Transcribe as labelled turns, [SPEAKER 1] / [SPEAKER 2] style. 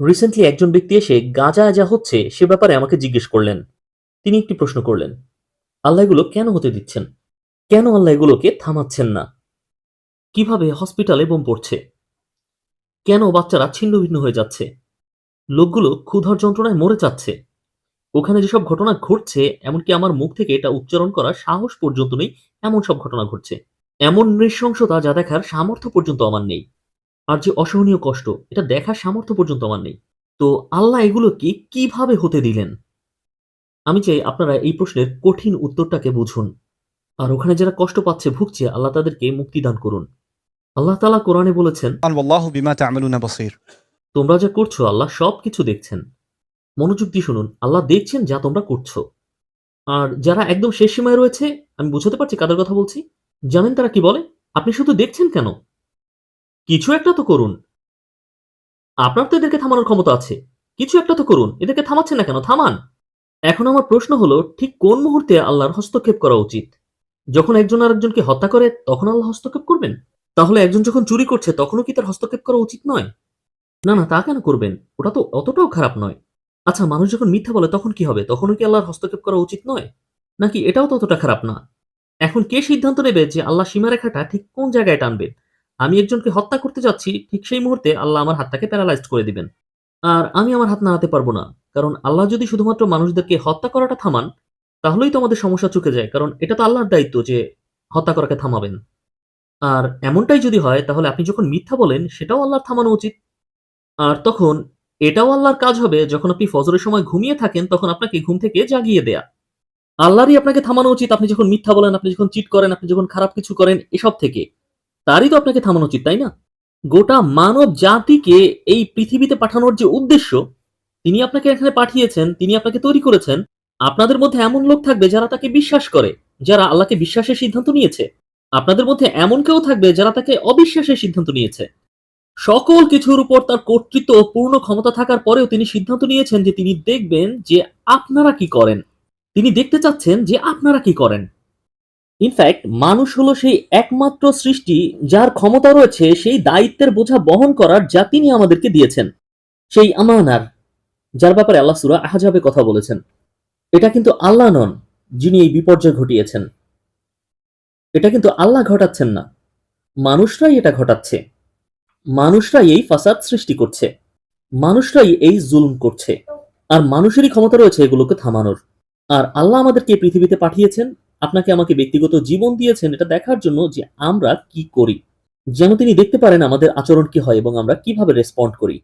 [SPEAKER 1] Recently একজন ব্যক্তি এসে, গাঁজা যা হচ্ছে, সে ব্যাপারে আমাকে জিজ্ঞেস করলেন। তিনি একটি প্রশ্ন করলেন, আল্লাহ এগুলো কেন হতে দিচ্ছেন? কেন আল্লাহ এগুলোকে থামাচ্ছেন না? কীভাবে হসপিটালে বোম পড়ছে? কেন বাচ্চারা ছিন্ন ভিন্ন হয়ে যাচ্ছে? লোকগুলো ক্ষুধার যন্ত্রণায় মরে যাচ্ছে। ওখানে যেসব ঘটনা ঘটছে, এমনকি আমার মুখ থেকে এটা উচ্চারণ করার সাহস পর্যন্ত নেই, এমন সব ঘটনা ঘটছে। এমন নৃশংসতা যা দেখার সামর্থ্য পর্যন্ত আমার নেই। আর যে অসহনীয় কষ্ট এটা দেখার সামর্থ্য পর্যন্ত আমার নেই। তো আল্লাহ এগুলোকে কীভাবে হতে দিলেন? আমি চাই আপনারা এই প্রশ্নের কঠিন উত্তরটাকে বুঝুন। আর ওখানে যারা কষ্ট পাচ্ছে ভুগছে আল্লাহ তাদেরকে মুক্তি দান করুন। আল্লাহ তালা কোরআনে বলেছেন তোমরা যা করছ আল্লাহ সব কিছু দেখছেন। মনোযোগ দিয়ে শুনুন আল্লাহ দেখছেন যা তোমরা করছ। আর যারা একদম শেষ সীমায় রয়েছে আমি বুঝতে পারছি কাদের কথা বলছি? জানেন তারা কি বলে? আপনি শুধু দেখছেন কেন? কিছু একটা তো করুন। আপনার তো এদেরকে থামানোর ক্ষমতা আছে। কিছু একটা তো করুন। এদেরকে থামাচ্ছেন না কেন? থামান। এখন আমার প্রশ্ন হলো, ঠিক কোন মুহূর্তে আল্লাহর হস্তক্ষেপ করা উচিত? যখন একজন আরেকজনকে হত্যা করে, তখন আল্লাহ হস্তক্ষেপ করবেন? তাহলে একজন যখন চুরি করছে, তখনও কি তার হস্তক্ষেপ করা উচিত নয়? না না, তা কেন করবেন? ওটা তো অতটাও খারাপ নয়। আচ্ছা মানুষ যখন মিথ্যা বলে, তখন কি হবে? তখনও কি আল্লাহর হস্তক্ষেপ করা উচিত নয়? নাকি এটাও ততটা খারাপ না? এখন কে সিদ্ধান্ত নেবে যে আল্লাহ সীমারেখাটা ঠিক কোন জায়গায় টানবে আমি একজনকে হত্যা করতে যাচ্ছি, ঠিক সেই মুহূর্তে আল্লাহ আমার হাতটাকে প্যারালাইজড করে দিবেন। আর আমি আমার হাত নাড়াতে পারব না, কারণ আল্লাহ যদি শুধুমাত্র মানুষদেরকে হত্যা করাটা থামান, তাহলেই তো আমাদের সমস্যা চুকে যায়, কারণ এটা তো আল্লাহর দায়িত্ব যে হত্যা করাকে থামাবেন। আর এমনটাই যদি হয়, তাহলে আপনি যখন মিথ্যা বলেন, সেটাও আল্লাহর থামানো উচিত। আর তখন এটাও আল্লাহর কাজ হবে, যখন আপনি ফজরের সময় ঘুমিয়ে থাকেন, তখন আপনাকে ঘুম থেকে জাগিয়ে দেয়া। আল্লাহরই আপনাকে থামানো উচিত, আপনি যখন মিথ্যা বলেন, আপনি যখন চিট করেন, আপনি যখন খারাপ কিছু করেন, এসব থেকে। তারই তো আপনাকে থামানো উচিত, তাই না? গোটা মানব জাতিকে এই পৃথিবীতে পাঠানোর যে উদ্দেশ্য, তিনি আপনাকে এখানে পাঠিয়েছেন, তিনি আপনাকে তৈরি করেছেন, আপনাদের মধ্যে এমন লোক থাকবে যারা তাকে বিশ্বাস করে, যারা আল্লাহকে বিশ্বাসের সিদ্ধান্ত নিয়েছে। আপনাদের মধ্যে এমন কেউ থাকবে যারা তাকে অবিশ্বাসের সিদ্ধান্ত নিয়েছে। সকল কিছুর উপর তার কর্তৃত্ব ও পূর্ণ ক্ষমতা থাকার পরেও তিনি সিদ্ধান্ত নিয়েছেন যে তিনি দেখবেন যে আপনারা কি করেন। তিনি দেখতে চাচ্ছেন যে আপনারা কি করেন। ইনফ্যাক্ট মানুষ হলো সেই একমাত্র সৃষ্টি যার ক্ষমতা রয়েছে সেই দায়িত্বের বোঝা বহন করার যা তিনি আমাদেরকে দিয়েছেন। সেই আমানার, যার ব্যাপারে আল্লাহ সুরা আহাজাবে কথা বলেছেন। এটা কিন্তু আল্লাহ নন, যিনি এই বিপর্যয় ঘটিয়েছেন। এটা কিন্তু আল্লাহ ঘটাচ্ছেন না। মানুষরাই এটা ঘটাচ্ছে। মানুষরাই এই ফাসাদ সৃষ্টি করছে। মানুষরাই এই জুলুম করছে। আর মানুষেরই ক্ষমতা রয়েছে এগুলোকে থামানোর। আর আল্লাহ আমাদেরকে পৃথিবীতে পাঠিয়েছেন আপনাকে আমাকে ব্যক্তিগত জীবন দিয়েছেন এটা দেখার জন্য যে আমরা কি করি। যেন তিনি দেখতে পারেন আমাদের আচরণ কি হয় এবং আমরা কীভাবে রেসপন্ড করি।